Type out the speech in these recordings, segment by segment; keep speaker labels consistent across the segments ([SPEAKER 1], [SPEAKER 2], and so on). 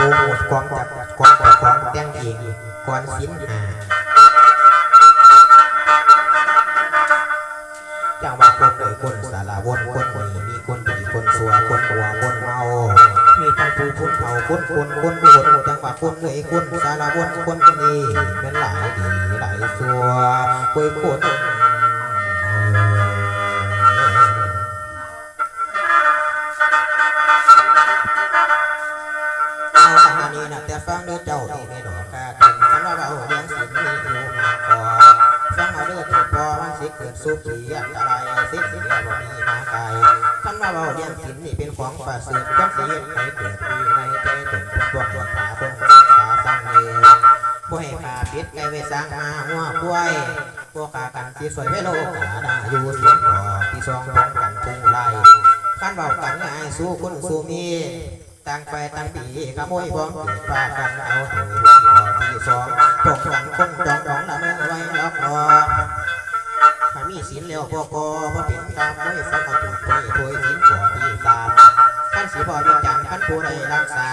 [SPEAKER 1] โปรโมทของจับของจับของแต่งเองก่อนสินหาจังหวะคนเอ่ยคนสารวนคนคนนี้มีคนดีคนสัวคนหัวคนเมา มีทั้งผู้คนเผาคนคนคนโอดจังหวะคนเอ่ยคนสารวนคนนี้เป็นหลายดีหลายสัวคุยคนเอาทหาร นี้นะแต่ฟังเด้อเจ้าที่ไม่ดอกกาถึงคันว่าเบาเลี้ยงสินมีอยู่มาก่อฟังเอาเด้อที่พอมันสิเกิดสุขีอันตรายสิเสียบ่มีมาไกลคันว่าเบาเลี้ยงสินนี่เป็นของประเสริฐความสิเฮ็ดให้เกิดปีในใจตนพวกพวกขาพวกขาฟังเองบ่ให้ขาปิดไกลไว้สร้างมาหัวกล้วยพวกขากันสิสวยไว้โลกขาดาอยู่เสียงบ่ที่ซองป้องกันทุ่งไร่คันเบากันง่ายสู้คนสู้มี ตั้งไปตั้งปีขโมยบ้องเกิดปากันเอาที่สองตกหลังคนจองดองละเมื่อไว้ล็อกคอถ้ามีศีลแล้วพอพอพอเป็นตามไว้ฟังเอาถูกถอยถอยศีลขอที่ตามขั้นสีพอเป็นจันขั้นผู้ใดรักษา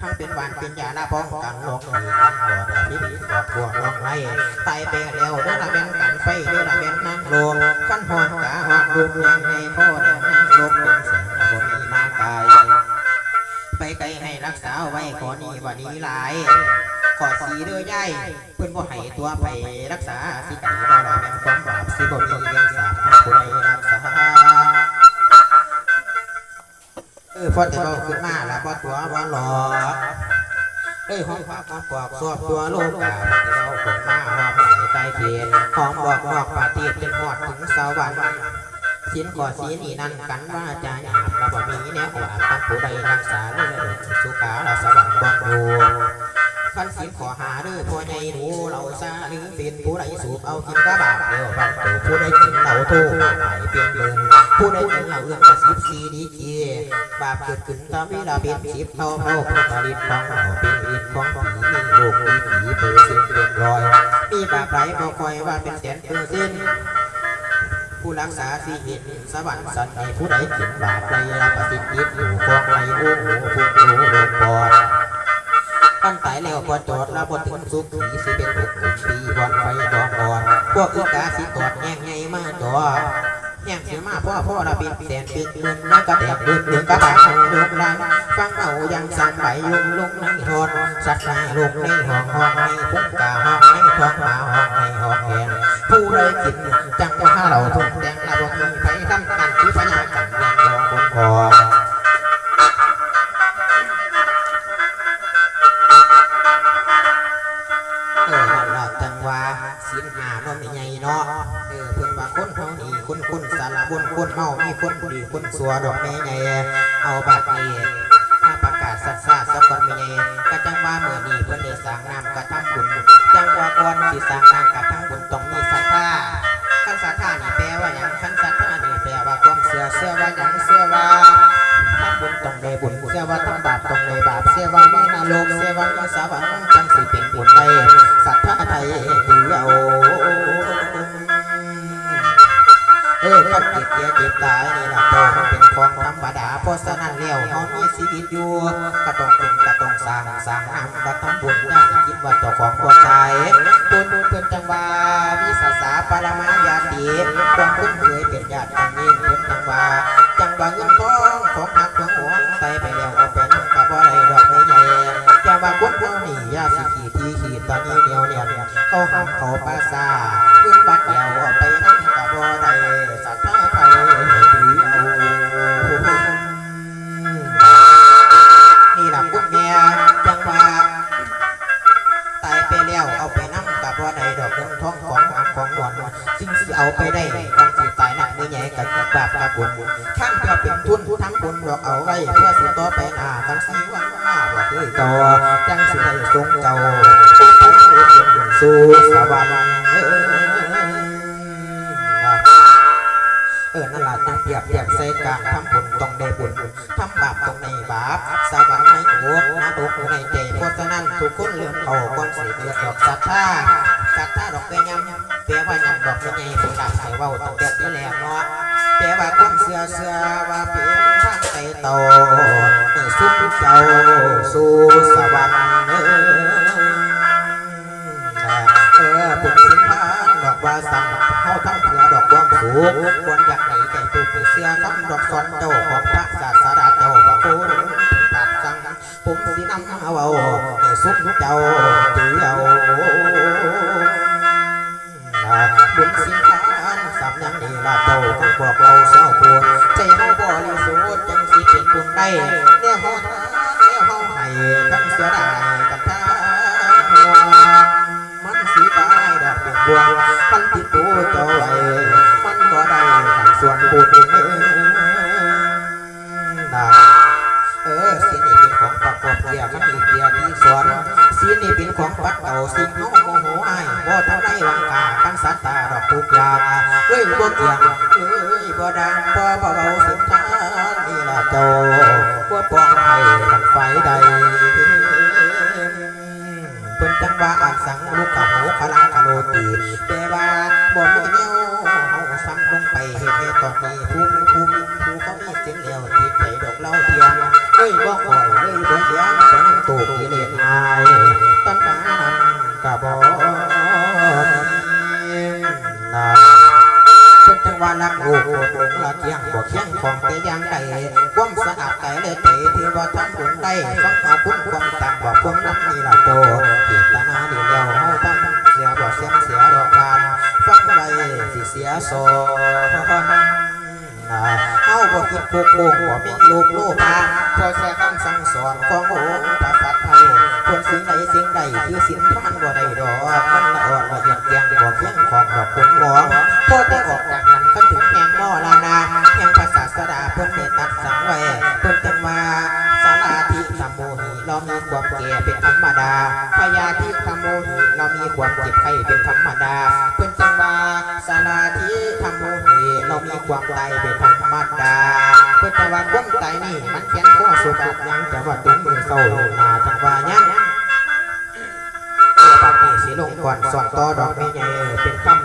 [SPEAKER 1] ทั้งเป็นหวานเป็นยาหน้าป้องกันโรคนี้ทั้งหัวพิษกอบพวกน้องไรตายไปแล้วเด้อละแม่นกันไฟเด้อละแม่นนั่งลงขั้นหอนกาหอกดูดยังในพ่อแดงนั่ง ไปไกลให้รักษาไว้ขอนี้ว่นี้หลาย ขอสีเด้อย่ายเพื่อนบ่ให้ตัวไปรักษาสิไก่บ่รอแม่ความบาปสิบ่มีเลี้ยงสาบผู้ใดรักษาเออพอจะเราขึ้นมาแล้วบ่ตัวบ่หลอกเอ้ยห้องพักมาปอกสอบตัวโลกกาเราคงมาหอมไหลใต้เทียนหอมบอกบอกปาตีจนหอดถึงสวรรค์ สินก่อสีนี่นั่นกันว่าจะหยาบราบ่มีแนวว่าท่านผู้ใดรักษาเรื่องสุขาเราสวรรค์บ่ดูขันสินขอหาเด้อพ่อใหญ่หนูเราซาหรือเป็นผู้ใดสูบเอากินกระบาดเดียวฟังตัวผู้ใดกินเหล้าโตบาปไปเป็นเดินผู้ใดกินเหล้าเอื้องกระสิบสีดีเจียบาปเกิดขึ้นตามเวลาเป็นสิบเท่าเท่าผผลิตของเราเป็นอิฐของผีมีโลกมีผีเปอร์เซ็นต์เป็นร้อยมีบาปไหลบ่คอยว่าเป็นแสนเปอร์เซ็นต์ ผู้รักษาสิเห็นสวรรค์สันในผู้ใดกินบาปไรรับปฏิทินอยู่กองไรโอ้โหผู้รู้โลกปอดตั้งแตายแล้วพอจอดแล้วพอถึงสุขีสิเป็นทุกข์ปีบอนไฟบอนอ่อนพวกอึกาสิกอดแง่งไงมาจอแง่เสียมาพ่อพ่อระบินแสนปิดเงินนั่งกระแตกเดือดเดือดกระบาดของลูกลานฟังเอายังสั่งใบลุงลุงนั่งทอนสัตว์ตาลูกในห้องห้องในพุ่งกาห้องในท้องหมาห้องในห้อง ผู้ใดกินจังว่าเราทุกแดงละบ่มีไฟดำกันที่พญากันยังรอบนคอเออนั่นล่ะจังว่าศีลหานาะไม่ใหญ่เนาะเออเพิ่อนว่าคนเฮานี่คนคนสารบนคนเมามีคนดีคนสัวดอกแม่ใหญ่เอาบัดนี้ถ้าประกาศสัตว์ซาสักคนไม่ใหญ่ก็จังว่าเมื่อนี้เพิ่อนได้สร้างน้ำกระทั่งบุญจังว่าก่อนสิสร้างน้ำกระทั่ง ว่าหยังขันศรัทธานี่แปลว่าความเสียเสียว่าอย่างเสียว่าทำบุญต้องได้บุญเสียว่าทำบาปต้องได้บาปเชื่อว่ามีนรกเสียว่ามีสวรรค์จังสิเป็นบุญได้ศรัทธาไทยเดียว ออกับเจ็บเกียเจ็บตายนี่ล่ะโตมันเป็นของธรรมดาเพราะฉะนั้นแล้วเฮามีชีวิตอยู่ก็ต้องเป็นก็ต้องสร้างสร้างน้ำก็ทำบุญอย่าสิคิดว่าเจ้าของบ่ตายบุญบุญเพิ่นจังว่าวิสาสาปรมายาติความคุ้นเคยเป็นญาติกันยิ่งเพิ่นจังว่าจังว่าเงินทองของหักของหวงไปไปแล้วเอาไปนั่งก็บ่ได้ดอกไม่ใหญ่จังว่าคนเฮานี่อย่าสิขีดที่ขีดตอนนี้เดียวเนี่ยเขาห้ามเขาปาซาขึ้นบัดเดียวเอาไป กับบุญท่านเพื่อเป็นทุนทั้งบุญดอกเอาไว้เพื่อสิต่อไปหน้าทั้งสีวันหน้าว่าเคยต่อจังสิได้ทรงเจ้าสู่สวรรค์เออนั่นแหละจังเปรียบเทียบใส่กลารทำบุญต้องได้บุญทำบาปต้องได้บาปสวรรค์ในหัวนาตกในใจเพราะฉะนั้นทุกคนเลื่อนเขาก่อนสิเกิดดอกศรัทธาศรัทธาดอกเบี้ยยำเปียว่ายำดอกเบี้ยใหญ่เป็นดาบใส่ว้าตั้งแต่ที่แรกเนาะ แต่ว่าความเสือเสือว่าเป็นทางไต่โตให้สุขเจ้าสู่สวรรค์เออปุกสินทานดอกว่าสั่งเฮาทั้งเพื่อดอกความสุขควรอยากให้ใจตุกเสือคำดอกสอนเจ้าของพระศาสดาเจ้าพระโคดมตัดสั่งผมสินำเอาเอสุขเจ้าจือเอาบุญสินทานสามยัง ละเจ้าทั้งบอกเราเศร้าปวดใจเฮาบ่ริสุทธิ์จังสิเป็นบุญได้แน่เฮาทานแน่เฮาให้ทั้งเสียดายกันทาหัวมันสิตายดอกเป็นบวมันติดตัวเจ้าไว้มันก็ได้ทางส่วนบุญเออนะเออสีนี่เป็นของปักกบเกียมันอีกเดียที่สอน สีนี่เป็นของปัดเต่าสิ่งเฮาโมโหอ้ายบ่ทำได้วังกากันสัตตาดอกทุกอย่างเอ้ยบ่เกี่ยงเอ้ยบ่ดังบ่เบาสินทานนี่ล่ะเจ้าบ่ปองให้กันไฟใดเพิ่นจังว่าอักสังลูกกับหมูพลังกะโลตีแต่ว่าบ่มีแนวเฮาซ้ำลงไปเฮ็ดให้ตอนนี้ผู้มีผู้มีผู้เขามีเสียงเดียวติดใจดอกเล้าเทียม เอ้ยบ่ข่อยเอ้ยบ่เสียงสนตูกิเลสอายตั้งแต่นั้นก็บ่มีนาเป็นจังหวะรักลูกโกรธหลงละเคียงบ่เคียงของแต่ยังใดความสะอาดใจเลยใจที่ว่าทำบุญได้ฟังเอาบุญความต่างบ่ความนั้นนี่ล่ะโตเจตนาดีแล้วเฮาตั้งเสียบ่เสียเสียดอกทานฟังไว้สิเสียโซเอาบ่คิดโกโก้บ่มีลูกโลภา พอแค่คำสั่งสอนของโอ้ภาษาไทยคนสิ่งใดสิ่งใดคือสินทานบ่ได้ดอกมันละอ่อนละเอียดเยียงบ่เพียงของดอกคุณหมอพอได้ออกจากหันก็ถึงแห่งนอลานาแห่งภาษาสดาเพิ่นได้ตัดสังไว้เพิ่นจังว่าสาราธิธรรมโมหิเรามีความแก่เป็นธรรมดาพยาธิธรรมโมหิเรามีความเจ็บไข้เป็นธรรมดาเพิ่นจังว่าสาราธิธรรมโมหิ เรามีความตายเป็นธรรมดาเพื่อแต่ว่าความตายนี่มันเขียนข้อสุขยังจะว่าถึงมือเศร้านาจังว่ายังเออปัจนี้สิลงก่อนสอนต่อดอกไม้ใหญ่เป็นคำ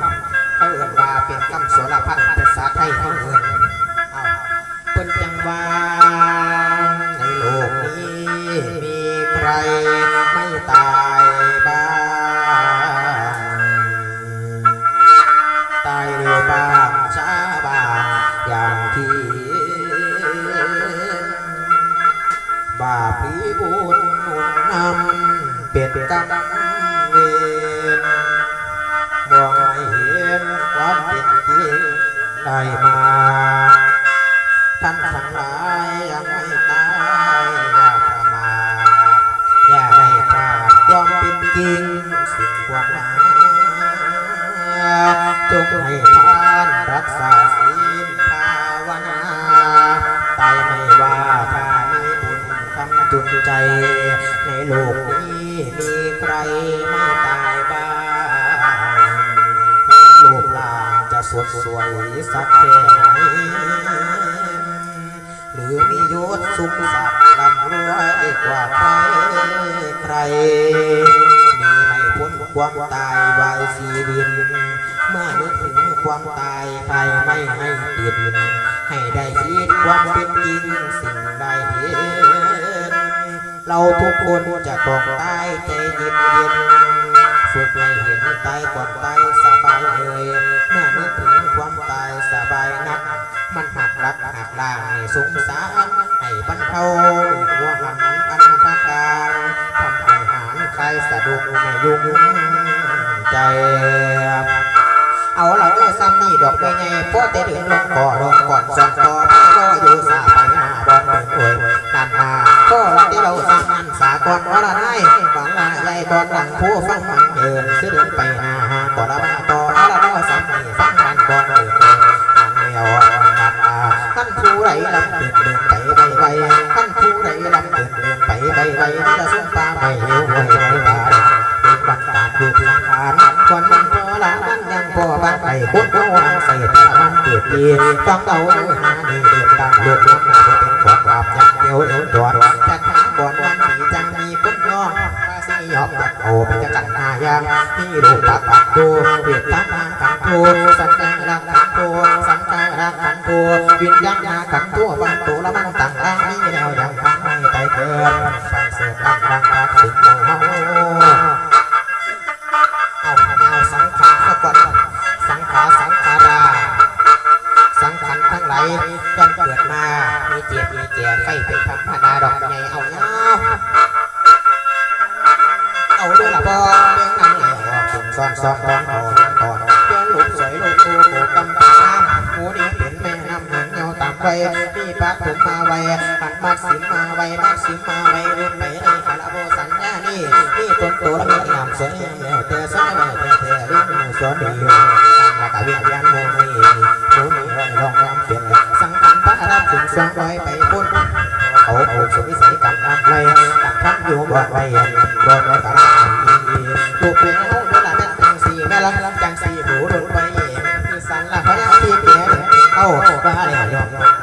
[SPEAKER 1] ได้มาท่านทั้งหลายยังไม่ตายอย่าประมาทอย่าได้พลาดความเป็นจริงสิ่งความหมายจงให้ทานรักษาศีลภาวนาตายไม่ว่าถ้ามีบุญคำจุนใจ ในโลกนี้มีใครไม่ตาย สวยสักแค่ไหนหรือมียศสุขสักลำรวยกว่าใครใคร มีไม่พ้นความตายไว้ชีวิตเมื่อนึกถึงความตายใครไม่ให้ติดให้ได้คิดความเป็นจริงสิ่งใดเห็นเราทุกคนจะต้องตายใจเย็นเย็นฝึกให้เห็นตายก่อนตายสบายเลยเมื่อนึกถึง ตายสบายนัก มันหักรักหักลางให้สงสารให้บรรเทาหัวหันอันทการทำให้หารใครสะดวกไม่ยุ่งใจ เอาละเด้อซ้ำนี่ดอกไม้ใหญ่พอแต่เดินลงก่อลงก่อนส่องต่อ พุทธวางใส่ตาวันเกิดปีฟังเอาหาในเดือดดังลูกน้ำงนาเป็นของอาบยักเดียวเดือดดอดจะขาบนวันที่จะมีพุทธน้องภาษียอกตัดโอเป็นจะกันหายามที่ลูกปักปัดตัวเดือดตั้งทางขังตัวสัจจังรักขังตัวสังกังรักขังตัววิญญาณยาขังตัววันตัวละมันต่างร่างนี้แนวยังขัไม่ไปเกินไปเสือกตั้งรังรักงเฮา ก่อนเกิดมา มีเจ็บมีแก่ไฟเป็นธรรมดาดอกใหญ่เอาเนาะเอาด้วยละบอเลี้ยงนังเหงาตุ่มซ้อนซ้อนตอนตอนตอนเลี้ยลูกสวยลูกตัวโงกำตาน้ำหูนี้เป็นแม่น้ำหางเงาตามไปมีปากผมมาไว้ปัดมาสิมาไว้มาสิมาไว้เล่นไปในคาราโบสันญญานี่นี่ต้นตัวมีน้ำสวยเงาเตะซ้ายเตะเตะเล่นสวนดีตั้งแต่วียนยันโมนี่ องน้องงามเปลี่ยนสังขันพระราถึงสองร้อยไปพุ่นเขาเอสุวิสัยกับนำไร่ตักทับอยู่บ่ไปโดนไว้กับถูกเปลี่ยนห้องโดนหลานจังสีแม่ลังลังจังสี่หูโดนไปมีสันหลังพระยาที่เปลี่ยนเข้าบ้าเนี่ยยอม